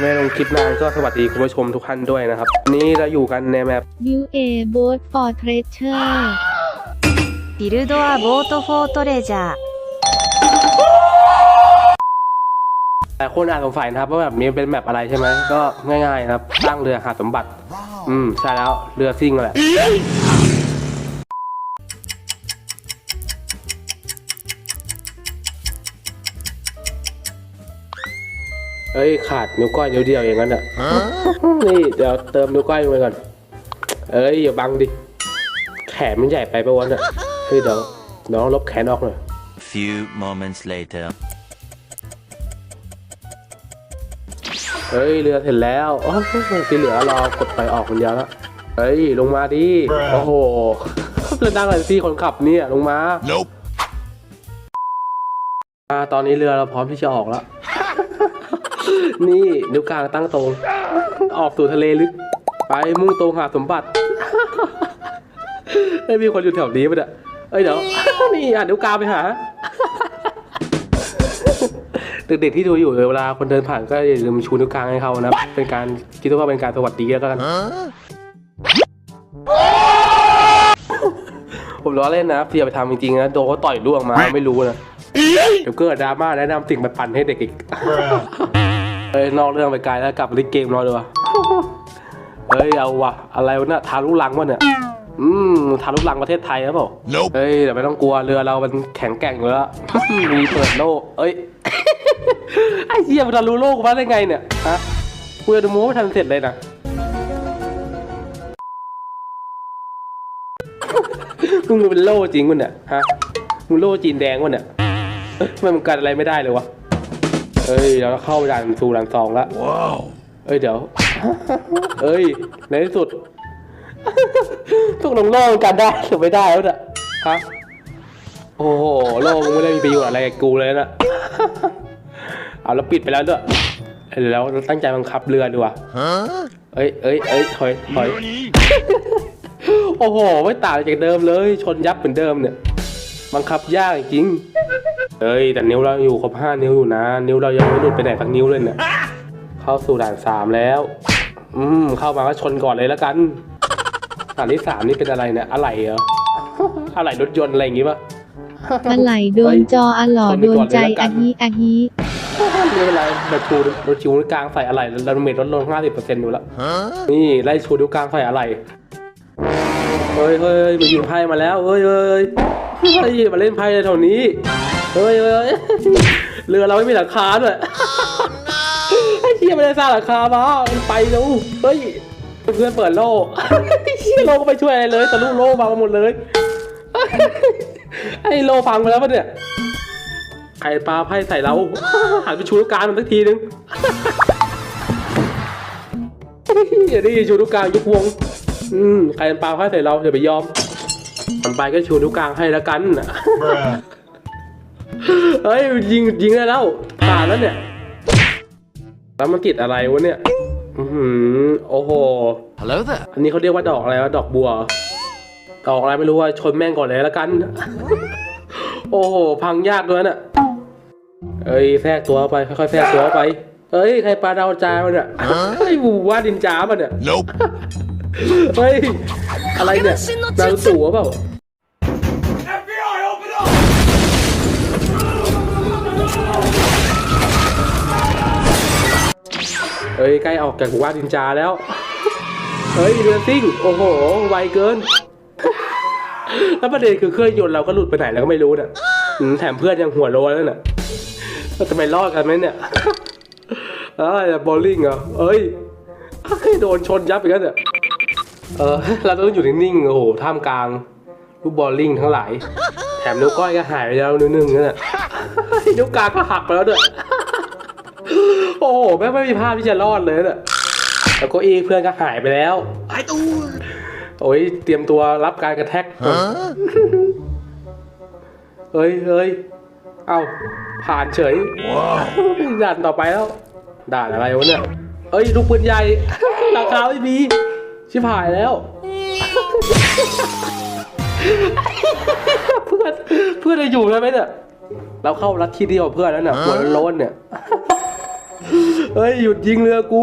ไม่ลงคลิปนานก็สวัสดีคุณผู้ชมทุกท่านด้วยนะครับ นี้เราอยู่กันในแมป New A Boat for Treasure Build a Boat for Treasure หลายคนอาจสงสัยนะครับว่าแบบนี้เป็นแมปอะไรใช่ไหมก็ง่ายๆนะครับตั้งเรือหาสมบัติ อืมใช่แล้วเรือซิ่งแหละ เอ้ยขาดนิ้วก้อยนิ้วเดียวอย่างนั้นอะนี่เดี๋ยวเติมนิ้วก้อยลงไปก่อน เอ้ยอย่าบังดิ แขนมันใหญ่ไปปะวะเนี่ยเฮ้ยเดี๋ยวน้องลบแขนออกหน่อย Few moments later. เฮ้ยเรือเสร็จแล้วโอ้โหที่เหลือรอกดไปออกคนเดียวแล้วเฮ้ยลงมาดิ โอ้โหเรือนั่งเลยที่คนขับเนี่ยลงมา Nope. อ่าตอนนี้เรือเราพร้อมที่จะออกแล้ว นี่นิ้วกลางตั้งตรง ออกสู่ทะเลลึก ไปมุ่งตรงหาสมบัติไม่มีคนอยู่แถวนี้ปะเนี่ยเอ้ยเดี๋ยว นี่อะนิ้วกลางไปหาเด็กๆที่ดูอยู่เวลาคนเดินผ่านก็อย่าลืมชูนิ้วกลางให้เขานะ เป็นการคิดว่าเป็นการสวัสดีแล้วกันผมล้อเล่นนะเพียไปทำจริงๆนะโดนเขาต่อยล่วงมาไม่รู้นะ เดี๋ยวเกิดดราม่าแนะนำสิ่งไปปั่นให้เด็กอีก เฮ้ยนอกเรื่องไปไกลแล้วกลับมาเล่นเกมรอดีกว่าเฮ้ยเอาวะอะไรวะเนี่ยทารุลังวะเนี่ยอืมทารุลังประเทศไทยครับผม Nope. เฮ้ยแต่ไม่ต้องกลัวเรือเรามันแข็งแกร่งอยู่แล้วมีเปิดโลกเอ้ยไอ้เหี้ยมันทะลุโลกมาได้ไงเนี่ยฮะกูจะดูโม้ไม่ทันเสร็จเลยนะมึงเป็นโล่จริงมั้เนี่ยฮะมึงโล่จีนแดงวะเนี่ยเอ้ย ทำไมมันกันอะไรไม่ได้เลยวะเอ้ยเราเข้าด่านสู่ด่านสองแล้ว Wow. เอ้ยเดี๋ยว เอ้ยในที่สุดตกลงโล่มันกันได้หรือไม่ได้แล้วเนี่ยฮะโอ้โหโล่มึงไม่ได้มีประโยชน์อะไรกับกูเลยนะเอาแล้วปิดไปแล้วด้วยเอ้ยแล้วเราตั้งใจบังคับเรือดีกว่า Huh? เอ้ยเอ้ยเอ้ยถอยถอยโอ้โห ไม่ต่างจากเดิมเลย ชนยับเหมือนเดิมเนี่ย บังคับยากจริง เอ้ยแต่นิ้วเราอยู่ครบห้านิ้วอยู่นะ นิ้วเรายังไม่หลุดไปไหนสักนิ้วเลยเนี่ยเข้าสู่ด่านสามแล้ว อืมเข้ามาก็ชนก่อนเลยแล้วกันด่านที่สามนี่เป็นอะไรเนี่ยอะไรเหรออะไรรถยนต์อะไรอย่างงี้ปะอะไหล่โดนจออะหล่อโดนใจอะฮิอะฮิไม่เป็นไรเราชูเราชูนิ้วกลางใส่อะไรเราเมทลดลงห้าสิบเปอร์เซ็นต์อยู่แล้ว Huh? นี่ไล่ชูนิ้วกลางใส่อะไรเฮ้ยเฮ้ยมายิงไพ่มาแล้วเฮ้ยเฮ้ยเฮ้ยมาเล่นไพ่ในแถวนี้ เฮ้ยเฮ้ยเรือเราไม่มีหลังคาด้วยไอ้เชี่ยไม่ได้สร้างหลังคามาไปเร็วเฮ้ยเพื่อนเปิดโล่เชี่ยโล่ก็ไปช่วยอะไรเลยแต่ลูกโล่มาหมดเลยไอ้โล่ฟังไปแล้วปะเนี่ยใครปลาไพ่ใส่เราหันไปชูลูกกลางมันสักทีนึงอย่าดิชูนิ้วกลางยุกวง อืมใครปาไพ่ใส่เราอย่าไปยอมมันไปก็ชูนิ้วกลางให้แล้วกัน เฮ้ยยิงยิงได้แล้วผ่านแล้วเนี่ยแล้วมันติดอะไรวะเนี่ยอือหือโอ้โห Hello there. อันนี้เขาเรียกว่าดอกอะไรวะดอกบัว ดอกอะไรไม่รู้ว่าชนแม่งก่อนเลยแล้วกัน โอ้โห พังยากด้วยน่ะเอ้ยแทรกตัวเข้าไปค่อยๆแทรกตัวเข้าไปเอ้ยใครปลาดาวจามันเนี่ยไอ้บูว่าดินจ้ามันเนี่ย Nope. เฮ้ยอะไรเนี่ยนารูตัวเปล่า เฮ้ยใกล้ออกจากว่าดินจาแล้วเฮ้ยเรือซิ่ง โอ้โห ไวเกิน แล้วประเด็นคือเครื่องยนต์เราก็หลุดไปไหนแล้วก็ไม่รู้เนี่ยแถมเพื่อนยังหัวโลแล้วเนี่ยเราจะไปรอดกันไหมเนี่ยอะไรบอลลิงเหรอเอ้ยโดนชนยับอีกแล้วเนี่ยเออเราต้องอยู่นิ่งๆโอ้โหท่ามกลางลูกบอลลิงทั้งหลาย แถมนิ้วก้อยก็หายไปแล้วนิ้วนึงนั่นแหละนิ้วกลางก็หักไปแล้วด้วย โอ้โหแม่ไม่มีภาพที่จะรอดเลยเนี่ยแล้วก็อีเพื่อนก็หายไปแล้วไอ้ตูโอ้ยเตรียมตัวรับการกระแทกเฮ้ยเฮ้ยเอาผ่านเฉยด่านต่อไปแล้วด่านอะไรวะเนี่ยเอ้ยลูกปืนใหญ่ราคาไม่มีชิบหายแล้ว เพื่อนเพื่อนจะอยู่ใช่ไหมเนี่ยเราเข้ารัดที่เดียวเพื่อนแล้วเนี่ยหัวโล้นเนี่ย เฮ้ยหยุดยิงเรือกู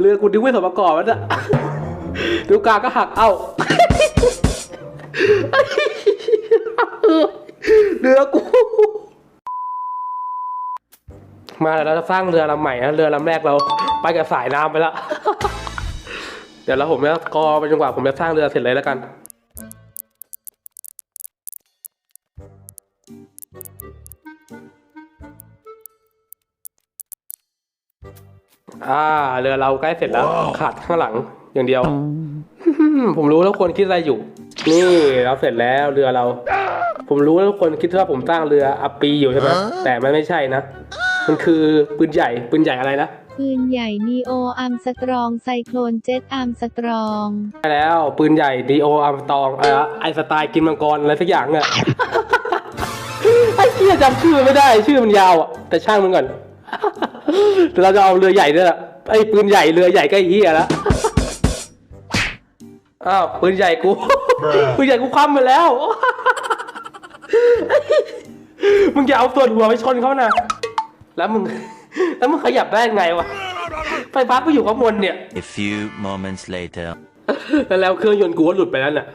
เรือกูดึงไม่สมประกอบมันอะดูกาก็หักเอ้าเรือกู มาแล้วเราจะสร้างเรือลำใหม่นะเรือลำแรกเราไปกับสายน้ำไปแล้วเดี๋ยวเราผมจะกอไปจนกว่าผมจะสร้างเรือเสร็จเลยแล้วกัน อ่า เรือเราใกล้เสร็จแล้ว ขาดข้างหลังอย่างเดียว ผมรู้แล้วคนคิดอะไรอยู่ นี่เราเสร็จแล้วเรือเรา ผมรู้แล้วทุกคนคิดว่าผมสร้างเรืออัปปีอยู่ใช่ไหมแต่มันไม่ใช่นะ มันคือปืนใหญ่ปืนใหญ่อะไรนะปืนใหญ่นีโออาร์มสตรองไซโคลนเจ็ตอาร์มสตรองใช่แล้วปืนใหญ่ดีโออาร์มตองอะไรวะไอสไตล์กินมังกรอะไรสักอย่างเนี่ยไอ้เหี้ยจำชื่อไม่ได้ชื่อมันยาวอะแต่ช่างมันก่อน แต่เราจะเอาเรือใหญ่ด้วยล่ะไอ้ปืนใหญ่เรือใหญ่ก็ไอ้เหี้ยแล้วอ้าวปืนใหญ่กู ปืนใหญ่กูคว่ำไปแล้ว มึงอย่าเอาส่วนหัวไปชนเขานะ แล้วมึง แล้วมึงขยับได้ไงวะ ไฟฟ้าก็อยู่ข้างบนเนี่ย A few moments later. แล้วแล้วเครื่องยนต์กูก็หลุดไปแล้วน่ะ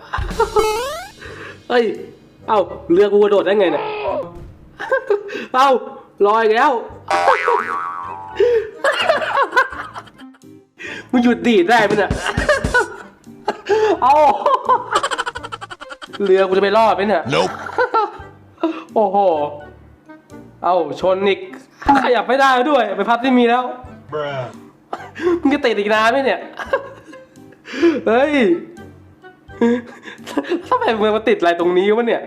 เฮ้ย เอ้าเรือกูกระโดดได้ไงเนี่ย เอ้าลอยแล้ว มึงหยุดดีดได้ปะเนี่ย เอ้าเรือกูจะไปรอดไหมเนี่ย Nope. โอ้โห เอาชนอีก ขยับไม่ได้ด้วย ไปพับที่มีแล้วมึงจะติดอีกนานไหมเนี่ย เฮ้ย ทำไมมึงมาติดอะไรตรงนี้วะเนี่ย